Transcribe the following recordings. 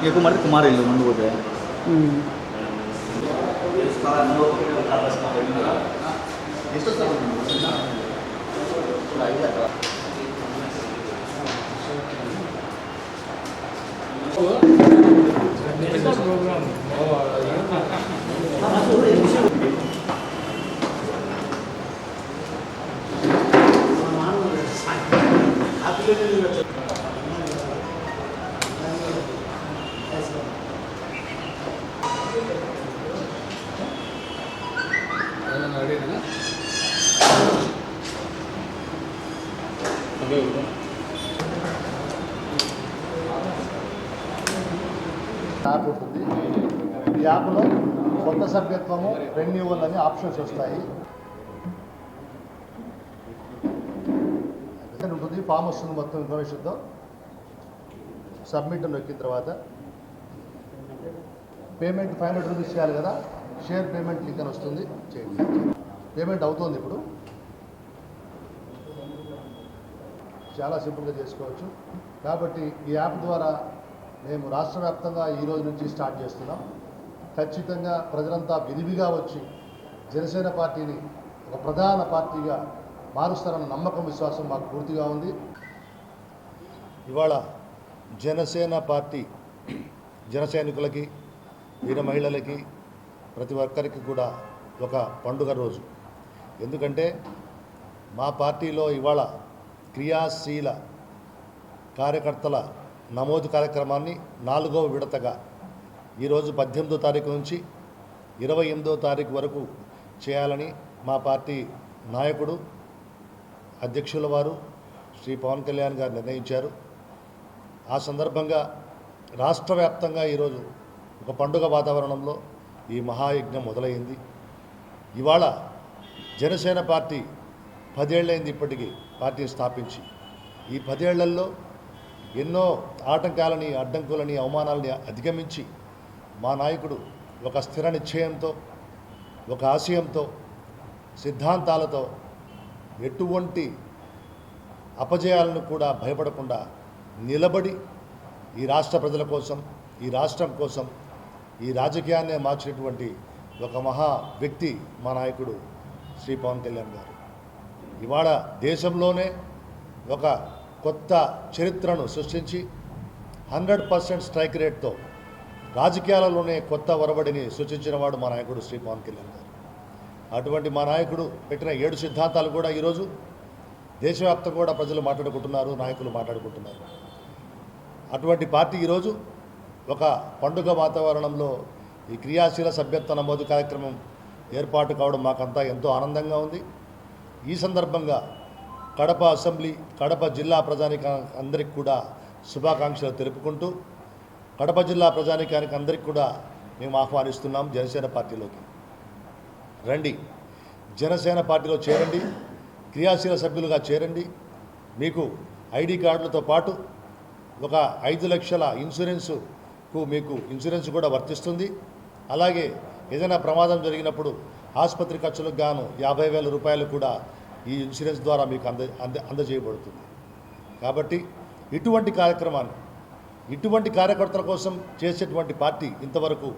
ಈಗ ಕುಮಾರ್ ಕುಮಾರ್ ಇಲ್ಲ ಮುಂದೆ ಹೋದೆ. ಪ್ರೋಗ್ರಾಮ್ యాప్ ఉంటుంది ఈ యాప్లో కొత్త సభ్యత్వము రెన్యూవల్ అని ఆప్షన్స్ వస్తాయి. ఉంటుంది. ఫామ్ వస్తుంది మొత్తం ఇన్ఫర్మేషన్తో సబ్మిట్ నొక్కిన తర్వాత పేమెంట్ ఫైవ్ హండ్రెడ్ రూపీస్ చేయాలి కదా. షేర్ పేమెంట్ లింక్ అని వస్తుంది. చేయండి. పేమెంట్ అవుతుంది ఇప్పుడు. చాలా సింపుల్గా చేసుకోవచ్చు. కాబట్టి ఈ యాప్ ద్వారా మేము రాష్ట్ర వ్యాప్తంగా ఈ రోజు నుంచి స్టార్ట్ చేస్తున్నాం. ఖచ్చితంగా ప్రజలంతా విరివిగా వచ్చి జనసేన పార్టీని ఒక ప్రధాన పార్టీగా మారుస్తారన్న నమ్మకం విశ్వాసం మాకు పూర్తిగా ఉంది. ఇవాళ జనసేన పార్టీ జనసైనికులకి వీర మహిళలకి ప్రతి ఒక్కరికి కూడా ఒక పండుగ రోజు. ఎందుకంటే మా పార్టీలో ఇవాళ క్రియాశీల కార్యకర్తల నమోదు కార్యక్రమాన్ని నాలుగవ విడతగా ఈరోజు పద్దెనిమిదో తారీఖు నుంచి ఇరవై ఎనిమిదో తారీఖు వరకు చేయాలని మా పార్టీ నాయకుడు అధ్యక్షుల వారు శ్రీ పవన్ కళ్యాణ్ గారు నిర్ణయించారు. ఆ సందర్భంగా రాష్ట్ర వ్యాప్తంగా ఈరోజు ఒక పండుగ వాతావరణంలో ఈ మహాయజ్ఞం మొదలైంది. ఇవాళ జనసేన పార్టీ పదేళ్ళైంది ఇప్పటికీ పార్టీని స్థాపించి. ఈ పదేళ్ళలో ఎన్నో ఆటంకాలని అడ్డంకులని అవమానాలని అధిగమించి మా నాయకుడు ఒక స్థిర నిశ్చయంతో ఒక ఆశయంతో సిద్ధాంతాలతో ఎటువంటి అపజయాలను కూడా భయపడకుండా నిలబడి ఈ రాష్ట్ర ప్రజల కోసం ఈ రాష్ట్రం కోసం ఈ రాజకీయాన్నే మార్చినటువంటి ఒక మహా వ్యక్తి మా నాయకుడు శ్రీ పవన్ కళ్యాణ్ గారు. ఇవాళ దేశంలోనే ఒక కొత్త చరిత్రను సృష్టించి హండ్రెడ్ పర్సెంట్ స్ట్రైక్ రేట్తో రాజకీయాలలోనే కొత్త ఒరబడిని సృష్టించిన వాడు మా నాయకుడు శ్రీ పవన్ కళ్యాణ్ గారు. అటువంటి మా నాయకుడు పెట్టిన ఏడు సిద్ధాంతాలు కూడా ఈరోజు దేశవ్యాప్తంగా కూడా ప్రజలు మాట్లాడుకుంటున్నారు నాయకులు మాట్లాడుకుంటున్నారు. అటువంటి పార్టీ ఈరోజు ఒక పండుగ వాతావరణంలో ఈ క్రియాశీల సభ్యత్వ నమోదు కార్యక్రమం ఏర్పాటు కావడం మాకంతా ఎంతో ఆనందంగా ఉంది. ఈ సందర్భంగా కడప అసెంబ్లీ కడప జిల్లా ప్రజానిక అందరికి కూడా శుభాకాంక్షలు తెలుపుకుంటూ కడప జిల్లా ప్రజానికానికి అందరికి కూడా మేము ఆహ్వానిస్తున్నాం జనసేన పార్టీలోకి. రండి. జనసేన పార్టీలో చేరండి. క్రియాశీల సభ్యులుగా చేరండి. మీకు ఐడి కార్డులతో పాటు ఒక ఐదు లక్షల ఇన్సూరెన్సుకు మీకు ఇన్సూరెన్స్ కూడా వర్తిస్తుంది. అలాగే ఏదైనా ప్రమాదం జరిగినప్పుడు ఆసుపత్రి ఖర్చులకు గాను యాభై వేల రూపాయలు కూడా ఈ ఇన్సూరెన్స్ ద్వారా మీకు అంద అంద అందజేయబడుతుంది. కాబట్టి ఇటువంటి కార్యక్రమాన్ని ఇటువంటి కార్యకర్తల కోసం చేసేటువంటి పార్టీ ఇంతవరకు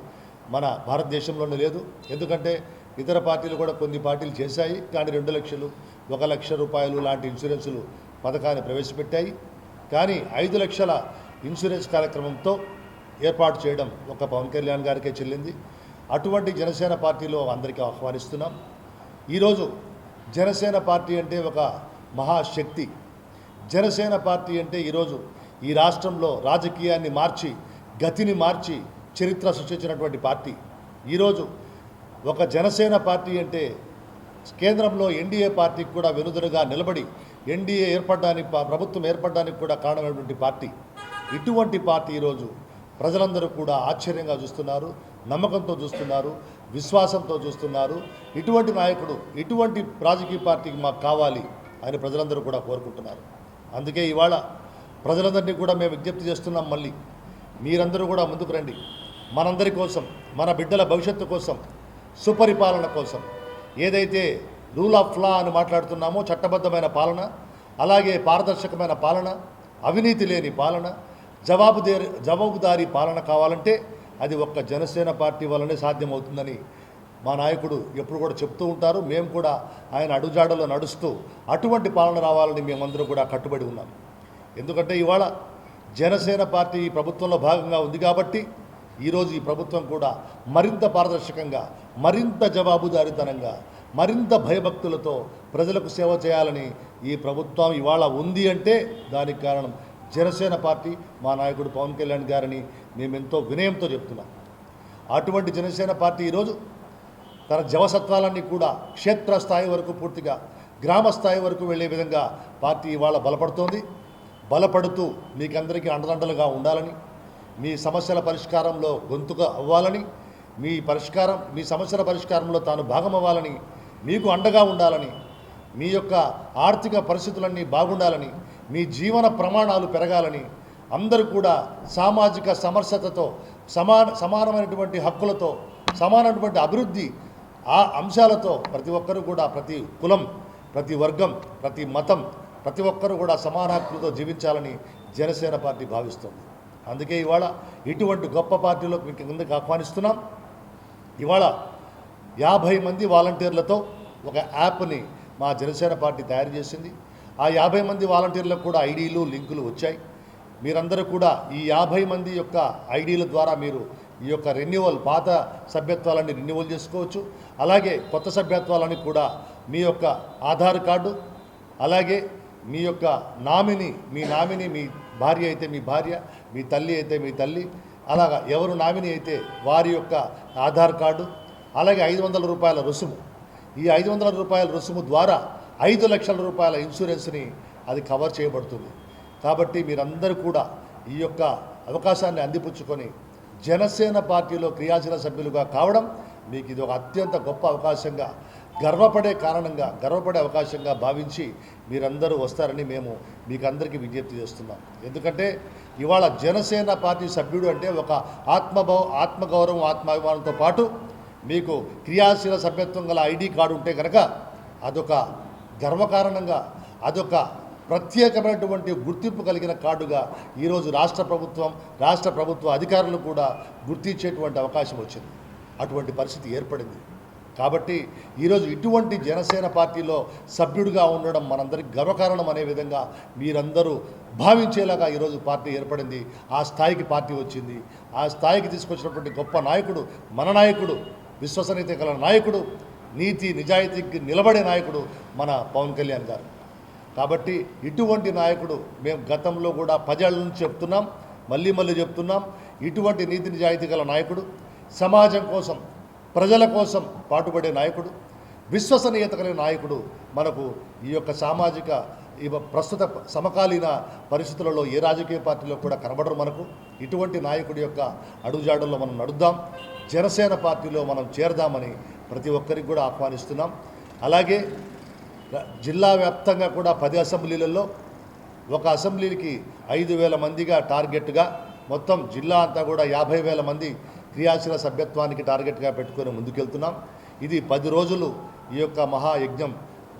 మన భారతదేశంలోనే లేదు. ఎందుకంటే ఇతర పార్టీలు కూడా కొన్ని పార్టీలు చేశాయి. కానీ రెండు లక్షలు ఒక లక్ష రూపాయలు లాంటి ఇన్సూరెన్సులు పథకాన్ని ప్రవేశపెట్టాయి. కానీ ఐదు లక్షల ఇన్సూరెన్స్ కార్యక్రమంతో ఏర్పాటు చేయడం ఒక పవన్ కళ్యాణ్ గారికే చెల్లింది. అటువంటి జనసేన పార్టీలో అందరికీ ఆహ్వానిస్తున్నాం. ఈరోజు జనసేన పార్టీ అంటే ఒక మహాశక్తి. జనసేన పార్టీ అంటే ఈరోజు ఈ రాష్ట్రంలో రాజకీయాన్ని మార్చి గతిని మార్చి చరిత్ర సృష్టించినటువంటి పార్టీ. ఈరోజు ఒక జనసేన పార్టీ అంటే కేంద్రంలో ఎన్డీఏ పార్టీకి కూడా వెనుదరుగా నిలబడి ఎన్డీఏ ఏర్పడడానికి ప్రభుత్వం ఏర్పడడానికి కూడా కారణమైనటువంటి పార్టీ. ఇటువంటి పార్టీ ఈరోజు ప్రజలందరూ కూడా ఆశ్చర్యంగా చూస్తున్నారు నమ్మకంతో చూస్తున్నారు విశ్వాసంతో చూస్తున్నారు. ఇటువంటి నాయకుడు ఇటువంటి రాజకీయ పార్టీకి మాకు కావాలి అని ప్రజలందరూ కూడా కోరుకుంటున్నారు. అందుకే ఇవాళ ప్రజలందరినీ కూడా మేము విజ్ఞప్తి చేస్తున్నాం మళ్ళీ. మీరందరూ కూడా ముందుకు రండి. మనందరి కోసం మన బిడ్డల భవిష్యత్తు కోసం సుపరిపాలన కోసం. ఏదైతే రూల్ ఆఫ్ లా అని మాట్లాడుతున్నామో చట్టబద్ధమైన పాలన అలాగే పారదర్శకమైన పాలన అవినీతి లేని పాలన జవాబుదారి జవాబుదారీ పాలన కావాలంటే అది ఒక్క జనసేన పార్టీ వల్లనే సాధ్యమవుతుందని మా నాయకుడు ఎప్పుడు కూడా చెప్తూ ఉంటారు. మేము కూడా ఆయన అడుగుజాడలో నడుస్తూ అటువంటి పాలన రావాలని మేమందరం కూడా కట్టుబడి ఉన్నాం. ఎందుకంటే ఇవాళ జనసేన పార్టీ ఈ ప్రభుత్వంలో భాగంగా ఉంది కాబట్టి ఈరోజు ఈ ప్రభుత్వం కూడా మరింత పారదర్శకంగా మరింత జవాబుదారితనంగా మరింత భయభక్తులతో ప్రజలకు సేవ చేయాలని ఈ ప్రభుత్వం ఇవాళ ఉంది అంటే దానికి కారణం జనసేన పార్టీ మా నాయకుడు పవన్ కళ్యాణ్ గారిని మేము ఎంతో వినయంతో చెప్తున్నాం. అటువంటి జనసేన పార్టీ ఈరోజు తన జవసత్వాలన్నీ కూడా క్షేత్రస్థాయి వరకు పూర్తిగా గ్రామ స్థాయి వరకు వెళ్ళే విధంగా పార్టీ ఇవాళ బలపడుతోంది. బలపడుతూ మీకందరికీ అండదండలుగా ఉండాలని మీ సమస్యల పరిష్కారంలో గొంతుగా అవ్వాలని మీ పరిష్కారం మీ సమస్యల పరిష్కారంలో తాను భాగమవ్వాలని మీకు అండగా ఉండాలని మీ యొక్క ఆర్థిక పరిస్థితులన్నీ బాగుండాలని మీ జీవన ప్రమాణాలు పెరగాలని అందరూ కూడా సామాజిక సమరసతతో సమాన సమానమైనటువంటి హక్కులతో సమానమైనటువంటి అభివృద్ధి ఆ అంశాలతో ప్రతి ఒక్కరూ కూడా ప్రతి కులం ప్రతి వర్గం ప్రతి మతం ప్రతి ఒక్కరూ కూడా సమాన హక్కులతో జీవించాలని జనసేన పార్టీ భావిస్తుంది. అందుకే ఇవాళ ఇటువంటి గొప్ప పార్టీలో మీకు ముందుకు ఆహ్వానిస్తున్నాం. ఇవాళ యాభై మంది వాలంటీర్లతో ఒక యాప్ని మా జనసేన పార్టీ తయారు చేసింది. ఆ యాభై మంది వాలంటీర్లకు కూడా ఐడీలు లింకులు వచ్చాయి. మీరందరూ కూడా ఈ యాభై మంది యొక్క ఐడీల ద్వారా మీరు ఈ యొక్క రెన్యువల్ పాత సభ్యత్వాలన్నీ రెన్యువల్ చేసుకోవచ్చు. అలాగే కొత్త సభ్యత్వాలని కూడా మీ యొక్క ఆధార్ కార్డు అలాగే మీ యొక్క నామిని మీ నామిని మీ భార్య అయితే మీ భార్య మీ తల్లి అయితే మీ తల్లి అలాగా ఎవరు నామిని అయితే వారి యొక్క ఆధార్ కార్డు అలాగే ఐదు వందల రూపాయల రుసుము. ఈ ఐదు వందల రూపాయల రుసుము ద్వారా ఐదు లక్షల రూపాయల ఇన్సూరెన్స్ని అది కవర్ చేయబడుతుంది. కాబట్టి మీరందరూ కూడా ఈ యొక్క అవకాశాన్ని అందిపుచ్చుకొని జనసేన పార్టీలో క్రియాశీల సభ్యులుగా కావడం మీకు ఇది ఒక అత్యంత గొప్ప అవకాశంగా గర్వపడే కారణంగా గర్వపడే అవకాశంగా భావించి మీరందరూ వస్తారని మేము మీకు అందరికీ విజ్ఞప్తి చేస్తున్నాం. ఎందుకంటే ఇవాళ జనసేన పార్టీ సభ్యుడు అంటే ఒక ఆత్మభావ ఆత్మగౌరవం ఆత్మాభిమానంతో పాటు మీకు క్రియాశీల సభ్యత్వం గల ఐడి కార్డు ఉంటే కనుక అదొక గర్వకారణంగా అదొక ప్రత్యేకమైనటువంటి గుర్తింపు కలిగిన కార్డుగా ఈరోజు రాష్ట్ర ప్రభుత్వం రాష్ట్ర ప్రభుత్వ అధికారులు కూడా గుర్తించేటువంటి అవకాశం వచ్చింది. అటువంటి పరిస్థితి ఏర్పడింది. కాబట్టి ఈరోజు ఇటువంటి జనసేన పార్టీలో సభ్యుడిగా ఉండడం మనందరికి గర్వకారణం అనే విధంగా మీరందరూ భావించేలాగా ఈరోజు పార్టీ ఏర్పడింది. ఆ స్థాయికి పార్టీ వచ్చింది. ఆ స్థాయికి తీసుకొచ్చినటువంటి గొప్ప నాయకుడు మన నాయకుడు విశ్వసనీయత గల నాయకుడు నీతి నిజాయితీకి నిలబడే నాయకుడు మన పవన్ కళ్యాణ్ గారు. కాబట్టి ఇటువంటి నాయకుడు మేము గతంలో కూడా పదేళ్ళ నుంచి చెప్తున్నాం మళ్ళీ మళ్ళీ చెప్తున్నాం. ఇటువంటి నీతి నిజాయితీ గల నాయకుడు సమాజం కోసం ప్రజల కోసం పాటుపడే నాయకుడు విశ్వసనీయత కలిగిన నాయకుడు మనకు ఈ యొక్క సామాజిక ఈ ప్రస్తుత సమకాలీన పరిస్థితులలో ఏ రాజకీయ పార్టీలో కూడా కనబడరు మనకు. ఇటువంటి నాయకుడి యొక్క అడుగుజాడల్లో మనం నడుద్దాం. జనసేన పార్టీలో మనం చేరదామని ప్రతి ఒక్కరికి కూడా ఆహ్వానిస్తున్నాం. అలాగే జిల్లా వ్యాప్తంగా కూడా పది అసెంబ్లీలలో ఒక అసెంబ్లీకి ఐదు వేల మందిగా టార్గెట్గా మొత్తం జిల్లా అంతా కూడా యాభై వేల మంది క్రియాశీల సభ్యత్వానికి టార్గెట్గా పెట్టుకొని ముందుకెళ్తున్నాం. ఇది పది రోజులు ఈ యొక్క మహాయజ్ఞం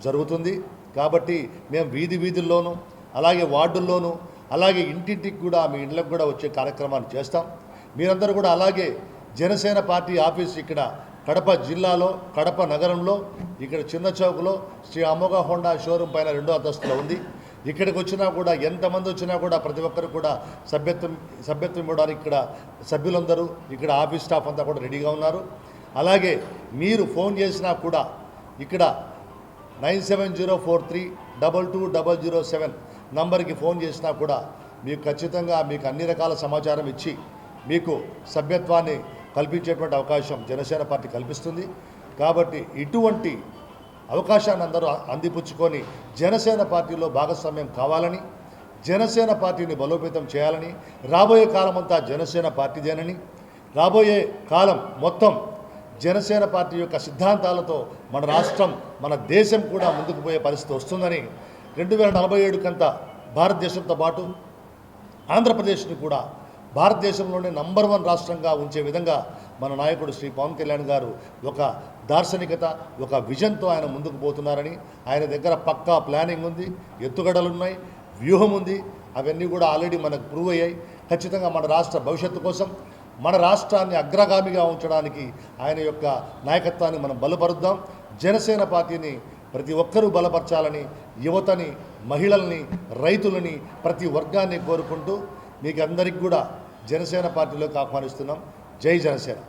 జరుగుతుంది. కాబట్టి మేము వీధి వీధుల్లోనూ అలాగే వార్డుల్లోనూ అలాగే ఇంటింటికి కూడా మీ ఇండ్లకు కూడా వచ్చే కార్యక్రమాన్ని చేస్తాం. మీరందరూ కూడా అలాగే జనసేన పార్టీ ఆఫీస్ ఇక్కడ కడప జిల్లాలో కడప నగరంలో ఇక్కడ చిన్న చౌక్లో శ్రీ అమోఘ హోండా షోరూమ్ పైన రెండో అంతస్తులో ఉంది. ఇక్కడికి వచ్చినా కూడా ఎంతమంది వచ్చినా కూడా ప్రతి ఒక్కరు కూడా సభ్యత్వం సభ్యత్వం ఇవ్వడానికి ఇక్కడ సభ్యులందరూ ఇక్కడ ఆఫీస్ స్టాఫ్ అంతా కూడా రెడీగా ఉన్నారు. అలాగే మీరు ఫోన్ చేసినా కూడా ఇక్కడ nine seven zero four three double two double zero seven నంబర్కి ఫోన్ చేసినా కూడా మీకు ఖచ్చితంగా మీకు అన్ని రకాల సమాచారం ఇచ్చి మీకు సభ్యత్వాన్ని కల్పించేటువంటి అవకాశం జనసేన పార్టీ కల్పిస్తుంది. కాబట్టి ఇటువంటి అవకాశాన్ని అందరూ అందిపుచ్చుకొని జనసేన పార్టీలో భాగస్వామ్యం కావాలని జనసేన పార్టీని బలోపేతం చేయాలని రాబోయే కాలమంతా జనసేన పార్టీదేనని రాబోయే కాలం మొత్తం జనసేన పార్టీ యొక్క సిద్ధాంతాలతో మన రాష్ట్రం మన దేశం కూడా ముందుకు పోయే పరిస్థితి వస్తుందని రెండు వేల నలభై ఏడుకంతా భారతదేశంతో పాటు ఆంధ్రప్రదేశ్ని కూడా భారతదేశంలోనే నంబర్ వన్ రాష్ట్రంగా ఉంచే విధంగా మన నాయకుడు శ్రీ పవన్ కళ్యాణ్ గారు ఒక దార్శనికత ఒక విజన్తో ఆయన ముందుకు పోతున్నారని ఆయన దగ్గర పక్కా ప్లానింగ్ ఉంది ఎత్తుగడలు ఉన్నాయి వ్యూహం ఉంది అవన్నీ కూడా ఆల్రెడీ మనకు ప్రూవ్ అయ్యాయి. ఖచ్చితంగా మన రాష్ట్ర భవిష్యత్తు కోసం మన రాష్ట్రాన్ని అగ్రగామిగా ఉంచడానికి ఆయన యొక్క నాయకత్వాన్ని మనం బలపరుద్దాం. జనసేన పార్టీని ప్రతి ఒక్కరూ బలపరచాలని యువతని మహిళల్ని రైతులని ప్రతి వర్గాన్ని కోరుకుంటూ మీకు అందరికి కూడా జనసేన పార్టీలోకి ఆహ్వానిస్తున్నాం. జై జనసేన.